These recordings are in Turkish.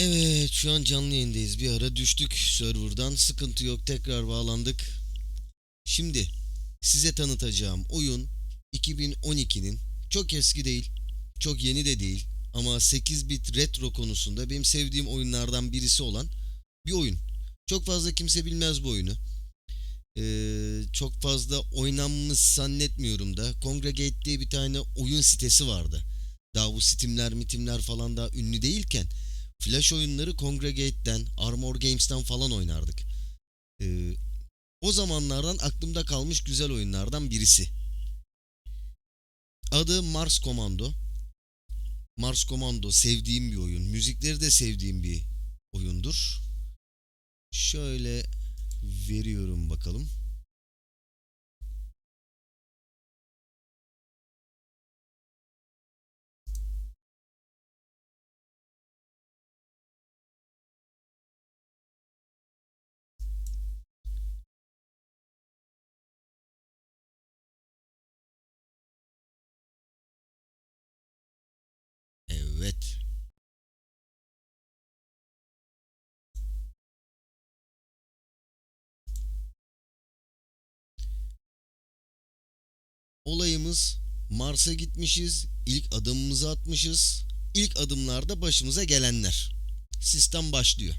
Evet şu an canlı yayındayız. Bir ara düştük serverdan. Sıkıntı yok. Tekrar bağlandık. Şimdi size tanıtacağım oyun 2012'nin çok eski değil, çok yeni de değil ama 8 bit retro konusunda benim sevdiğim oyunlardan birisi olan bir oyun. Çok fazla kimse bilmez bu oyunu. Ee, çok fazla oynanmış zannetmiyorum da. Congregate diye bir tane oyun sitesi vardı. Daha bu Steam'ler, mitimler falan daha ünlü değilken Flash oyunları Congregate'den, Armor Games'ten falan oynardık. Ee, o zamanlardan aklımda kalmış güzel oyunlardan birisi. Adı Mars Commando. Mars Commando sevdiğim bir oyun. Müzikleri de sevdiğim bir oyundur. Şöyle veriyorum bakalım. Olayımız Mars'a gitmişiz, ilk adımımızı atmışız. İlk adımlarda başımıza gelenler. Sistem başlıyor.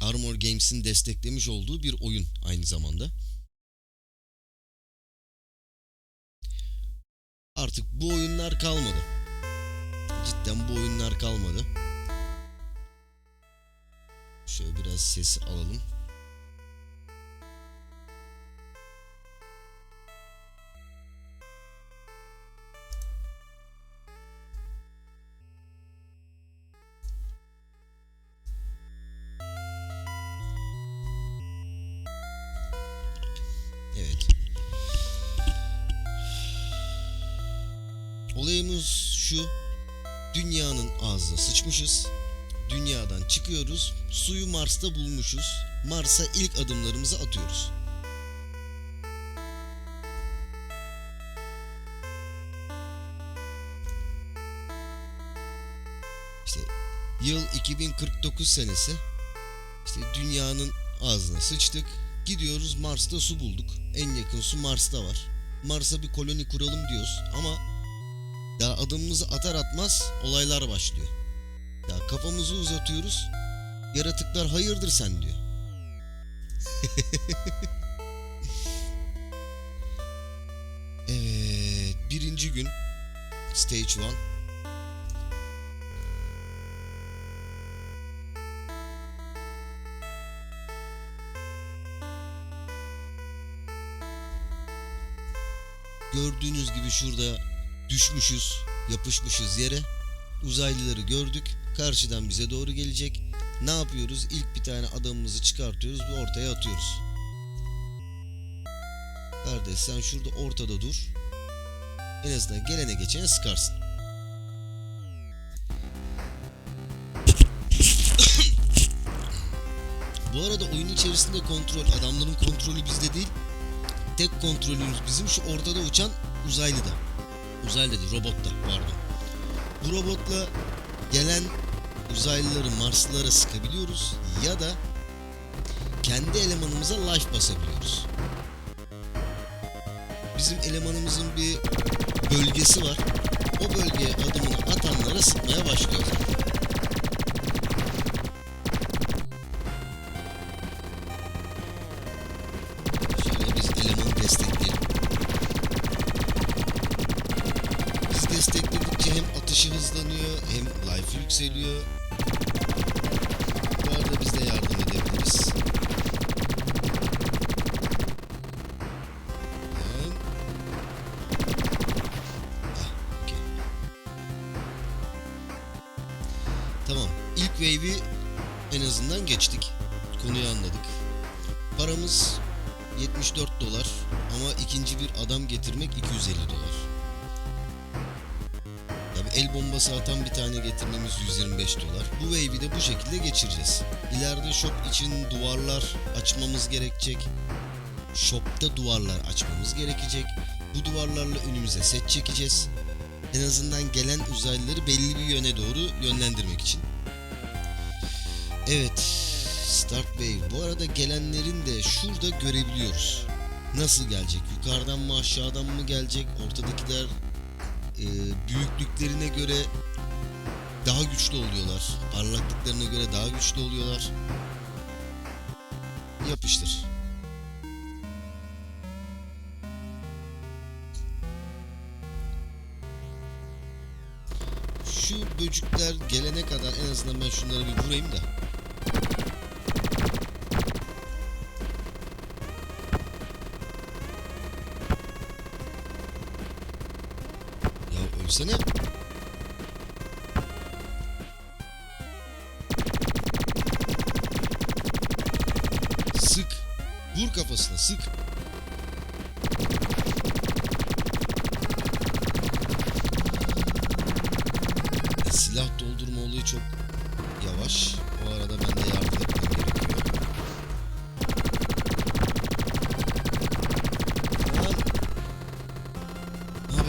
Armor Games'in desteklemiş olduğu bir oyun aynı zamanda. Artık bu oyunlar kalmadı. Cidden bu oyunlar kalmadı. Şöyle biraz sesi alalım. Evet. Olayımız şu. Dünyanın ağzına sıçmışız. Dünyadan çıkıyoruz. Suyu Mars'ta bulmuşuz. Mars'a ilk adımlarımızı atıyoruz. İşte yıl 2049 senesi. İşte dünyanın ağzına sıçtık. Gidiyoruz Mars'ta su bulduk. En yakın su Mars'ta var. Mars'a bir koloni kuralım diyoruz ama daha adımımızı atar atmaz olaylar başlıyor. Ya kafamızı uzatıyoruz. Yaratıklar hayırdır sen diyor. evet, birinci gün Stage 1 Gördüğünüz gibi şurada düşmüşüz, yapışmışız yere. Uzaylıları gördük. Karşıdan bize doğru gelecek. Ne yapıyoruz? İlk bir tane adamımızı çıkartıyoruz ve ortaya atıyoruz. Kardeş sen şurada ortada dur. En azından gelene geçene sıkarsın. Bu arada oyun içerisinde kontrol, adamların kontrolü bizde değil. Tek kontrolümüz bizim şu ortada uçan uzaylıda. Uzaylı değil, robotta pardon. Bu robotla gelen uzaylıları Marslılara sıkabiliyoruz ya da kendi elemanımıza life basabiliyoruz. Bizim elemanımızın bir bölgesi var. O bölgeye adımını atanlara sıkmaya başlıyor. Şöyle biz elemanı destekleyelim. Biz destekledikçe hem atışı hızlanıyor hem life yükseliyor. Wave'i en azından geçtik. Konuyu anladık. Paramız 74 dolar ama ikinci bir adam getirmek 250 dolar. Tabi el bombası atan bir tane getirmemiz 125 dolar. Bu wave'i de bu şekilde geçireceğiz. İleride shop için duvarlar açmamız gerekecek. Shop'ta duvarlar açmamız gerekecek. Bu duvarlarla önümüze set çekeceğiz. En azından gelen uzaylıları belli bir yöne doğru yönlendirmek için. Evet. Start Wave. Bu arada gelenlerin de şurada görebiliyoruz. Nasıl gelecek? Yukarıdan mı aşağıdan mı gelecek? Ortadakiler e, büyüklüklerine göre daha güçlü oluyorlar. Parlaklıklarına göre daha güçlü oluyorlar. Yapıştır. Şu böcükler gelene kadar en azından ben şunları bir vurayım da. Ya ölsene. Sık. Vur kafasına sık.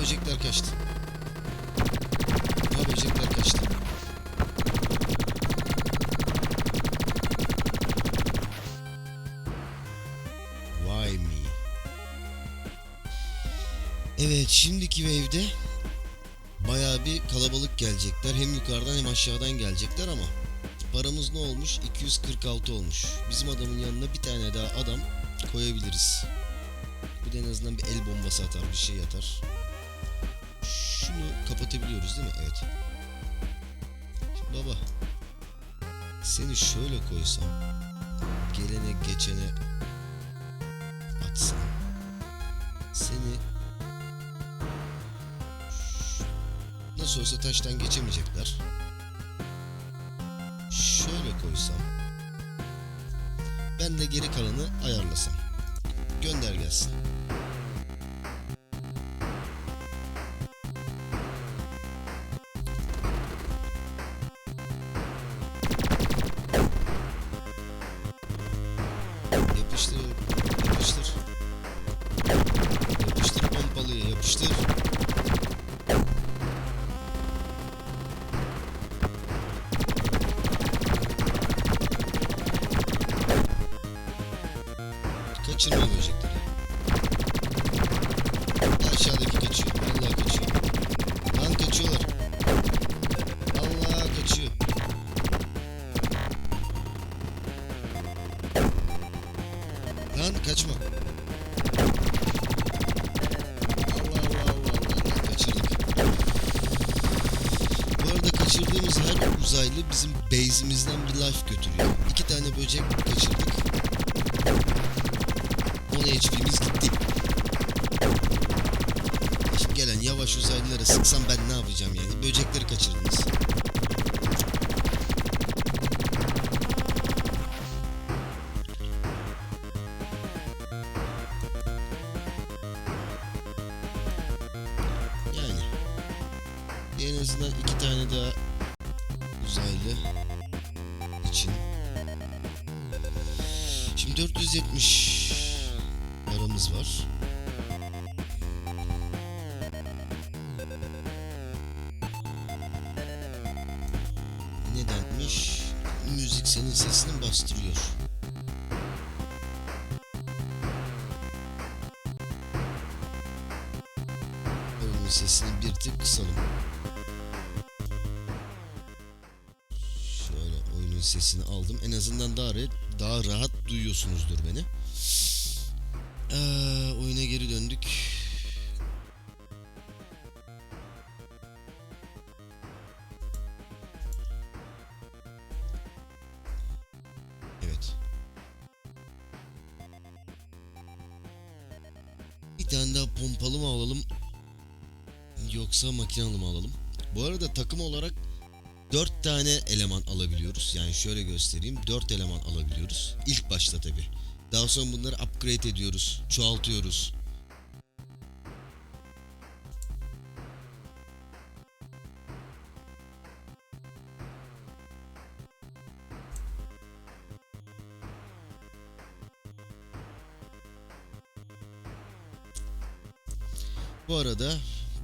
Böcekler kaçtı. Ha böcekler kaçtı. Vay me. Evet şimdiki wave'de bayağı bir kalabalık gelecekler. Hem yukarıdan hem aşağıdan gelecekler ama paramız ne olmuş? 246 olmuş. Bizim adamın yanına bir tane daha adam koyabiliriz. Bu da en azından bir el bombası atar, bir şey atar. Şunu kapatabiliyoruz değil mi? Evet. Şimdi baba. Seni şöyle koysam. Gelene geçene atsın. Seni nasıl olsa taştan geçemeyecekler. Şöyle koysam. Ben de geri kalanı ayarlasam. Gönder gelsin. Kaçırma böcekleri. Azından iki tane daha uzaylı için. Şimdi 470 paramız var. Nedenmiş? Müzik senin sesini bastırıyor. Oyunun sesini bir tık kısalım. Sesini aldım. En azından daha rahat, daha rahat duyuyorsunuzdur beni. Ee, oyuna geri döndük. Evet. Bir tane daha pompalı mı alalım? Yoksa makinalı mı alalım? Bu arada takım olarak 4 tane eleman alabiliyoruz. Yani şöyle göstereyim. 4 eleman alabiliyoruz. İlk başta tabi. Daha sonra bunları upgrade ediyoruz. Çoğaltıyoruz. Bu arada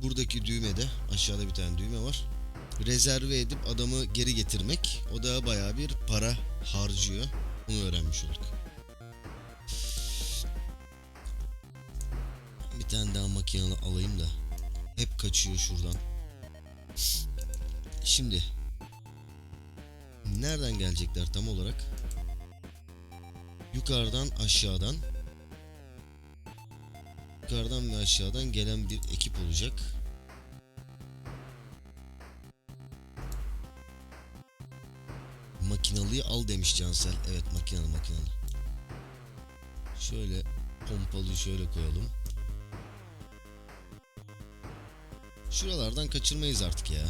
buradaki düğmede aşağıda bir tane düğme var. Rezerve edip adamı geri getirmek. O da bayağı bir para harcıyor. Onu öğrenmiş olduk. Bir tane daha makinalı alayım da. Hep kaçıyor şuradan. Şimdi. Nereden gelecekler tam olarak? Yukarıdan aşağıdan. Yukarıdan ve aşağıdan gelen bir ekip olacak. Makinalıyı al demiş Cansel. Evet makinalı makinalı. Şöyle pompalıyı şöyle koyalım. Şuralardan kaçırmayız artık ya.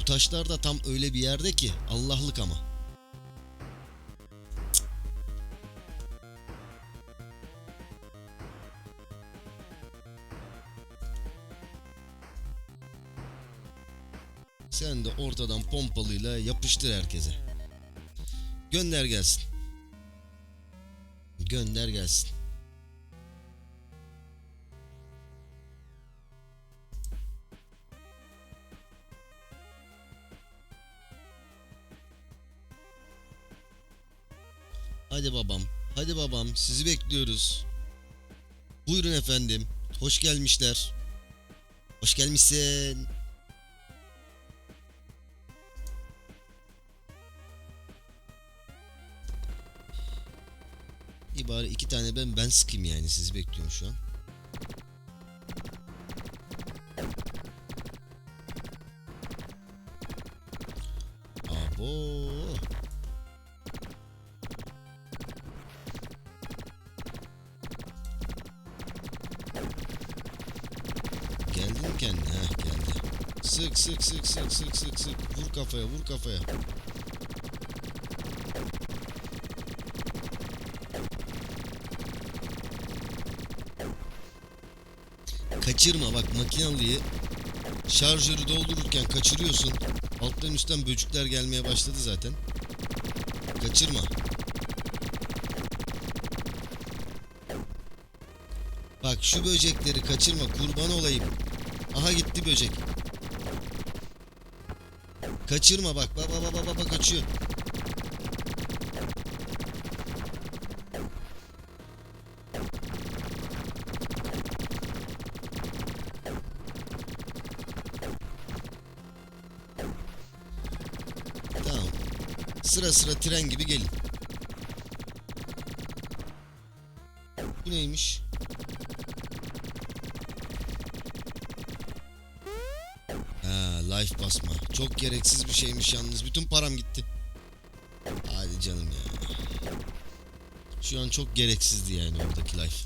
Bu taşlar da tam öyle bir yerde ki Allah'lık ama. Ortadan pompalıyla yapıştır herkese. Gönder gelsin. Gönder gelsin. Hadi babam, hadi babam, sizi bekliyoruz. Buyurun efendim, hoş gelmişler. Hoş gelmişsin. İyi bari iki tane ben ben sıkayım yani sizi bekliyorum şu an. Abo. Geldi mi kendine? Heh geldi. Sık sık sık sık sık sık sık. Vur kafaya vur kafaya. Kaçırma bak makinalıyı şarjörü doldururken kaçırıyorsun. Alttan üstten böcükler gelmeye başladı zaten. Kaçırma. Bak şu böcekleri kaçırma kurban olayım. Aha gitti böcek. Kaçırma bak bak bak, bak kaçıyor. Sıra sıra tren gibi gelin. Bu neymiş? Ha, life basma. Çok gereksiz bir şeymiş yalnız. Bütün param gitti. Hadi canım ya. Şu an çok gereksizdi yani oradaki life.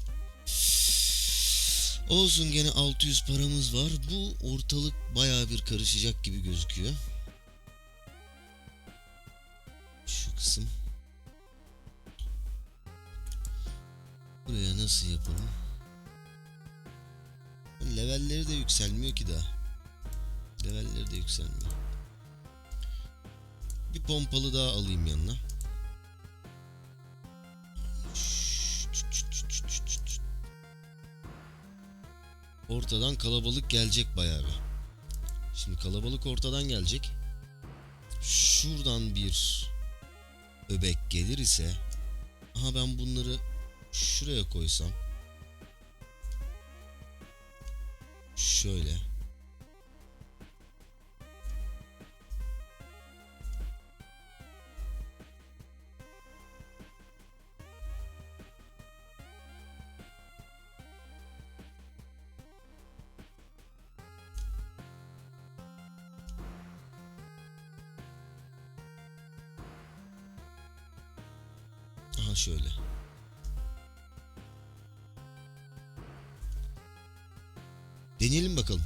Olsun gene 600 paramız var. Bu ortalık baya bir karışacak gibi gözüküyor. Nasıl yapalım? Levelleri de yükselmiyor ki daha. Levelleri de yükselmiyor. Bir pompalı daha alayım yanına. Ortadan kalabalık gelecek bayağı bir. Şimdi kalabalık ortadan gelecek. Şuradan bir öbek gelir ise aha ben bunları şuraya koysam. Şöyle Deneyelim bakalım.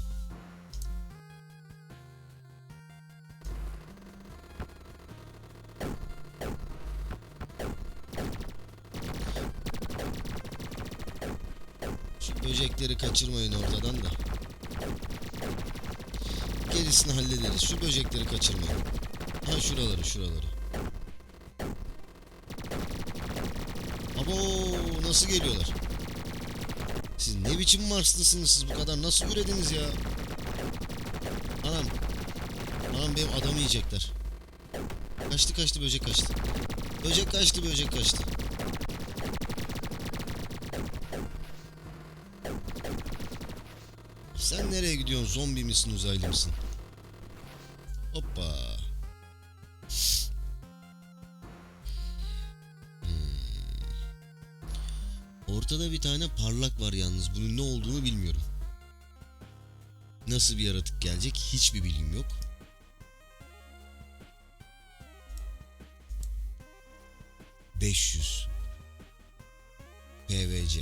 Şu böcekleri kaçırmayın ortadan da. Gerisini hallederiz. Şu böcekleri kaçırmayın. Ha şuraları şuraları. Abo nasıl geliyorlar? Ne biçim Marslısınız siz bu kadar? Nasıl ürediniz ya? Anam. Anam benim adamı yiyecekler. Kaçtı kaçtı böcek kaçtı. Böcek kaçtı böcek kaçtı. Sen nereye gidiyorsun? Zombi misin uzaylı mısın? Hoppa. Ortada bir tane parlak var yalnız. Bunun ne olduğunu bilmiyorum. Nasıl bir yaratık gelecek hiçbir bilgim yok. ...500... PVC...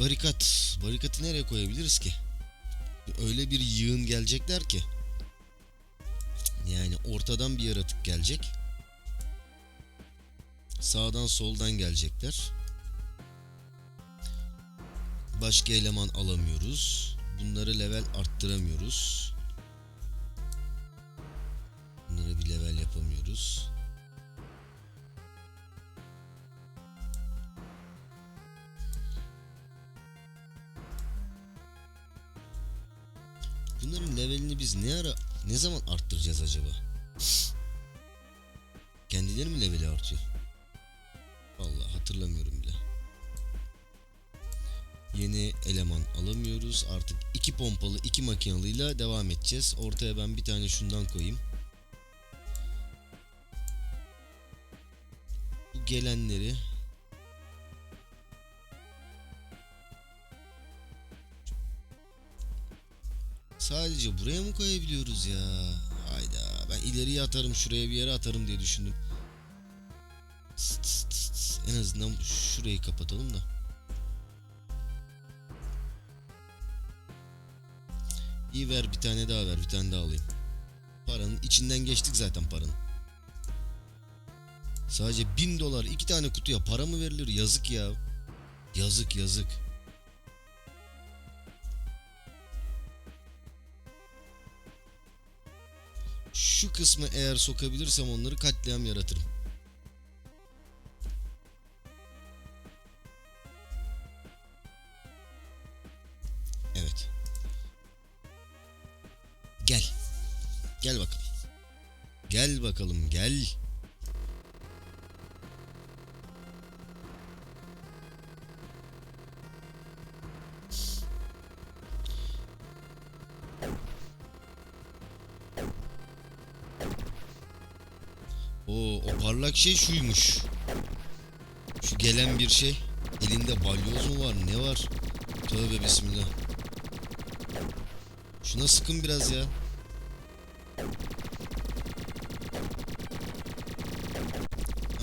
Barikat. Barikatı nereye koyabiliriz ki? Öyle bir yığın gelecekler ki. Yani ortadan bir yaratık gelecek. Sağdan soldan gelecekler. Başka eleman alamıyoruz. Bunları level arttıramıyoruz. Bunları bir level yapamıyoruz. Bunların levelini biz ne ara ne zaman arttıracağız acaba? Kendileri mi leveli artıyor? Alamıyoruz. Artık iki pompalı, iki makinalıyla devam edeceğiz. Ortaya ben bir tane şundan koyayım. Bu gelenleri Sadece buraya mı koyabiliyoruz ya? Hayda ben ileriye atarım şuraya bir yere atarım diye düşündüm. En azından şurayı kapatalım da. İyi ver bir tane daha ver bir tane daha alayım. Paranın içinden geçtik zaten paranın. Sadece bin dolar iki tane kutuya para mı verilir yazık ya. Yazık yazık. Şu kısmı eğer sokabilirsem onları katliam yaratırım. Şey şuymuş. Şu gelen bir şey. Elinde balyoz mu var ne var? Tövbe bismillah. Şuna sıkın biraz ya.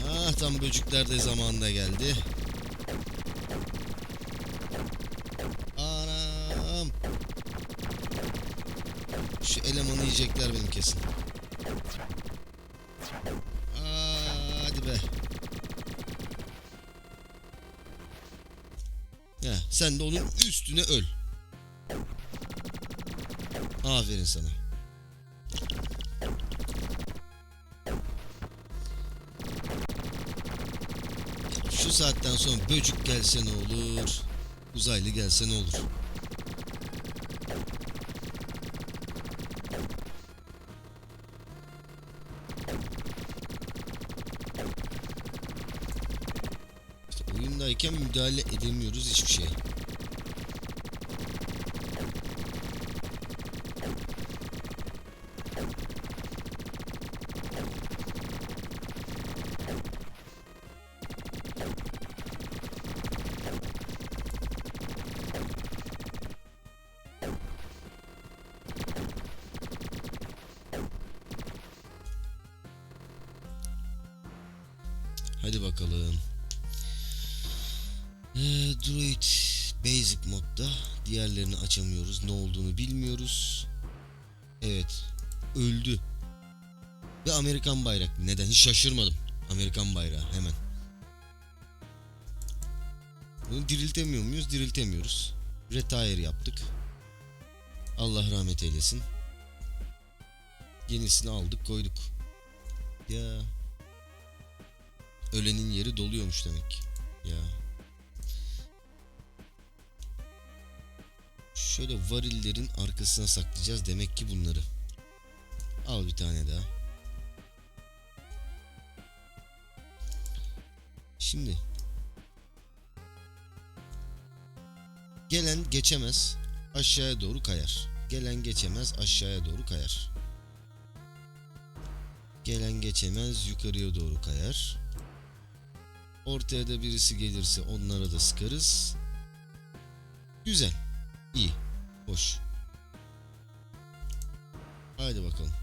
Ah tam böcükler de zamanında geldi. Anam. Şu elemanı yiyecekler benim kesin. Sen de onun üstüne öl. Aferin sana. Şu saatten sonra böcük gelse ne olur? Uzaylı gelse ne olur? İşte oyundayken müdahale edemiyoruz hiçbir şeye. Hadi bakalım. Ee, Druid Basic modda. Diğerlerini açamıyoruz. Ne olduğunu bilmiyoruz. Evet. Öldü. Ve Amerikan bayrak. Neden? Hiç şaşırmadım. Amerikan bayrağı hemen. Bunu diriltemiyor muyuz? Diriltemiyoruz. Retire yaptık. Allah rahmet eylesin. Yenisini aldık koyduk. Ya. Ölenin yeri doluyormuş demek. Ya. Şöyle varillerin arkasına saklayacağız demek ki bunları. Al bir tane daha. Şimdi gelen geçemez aşağıya doğru kayar. Gelen geçemez aşağıya doğru kayar. Gelen geçemez yukarıya doğru kayar. Ortaya da birisi gelirse onlara da sıkarız. Güzel. iyi, Hoş. Haydi bakalım.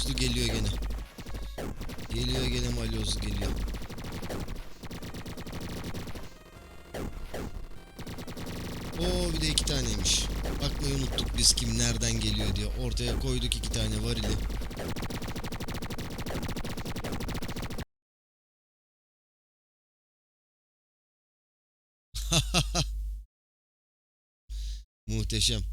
Balyozlu geliyor gene. Geliyor gene balyozlu geliyor. Oo bir de iki taneymiş. Bakmayı unuttuk biz kim nereden geliyor diye. Ortaya koyduk iki tane varili. Muhteşem.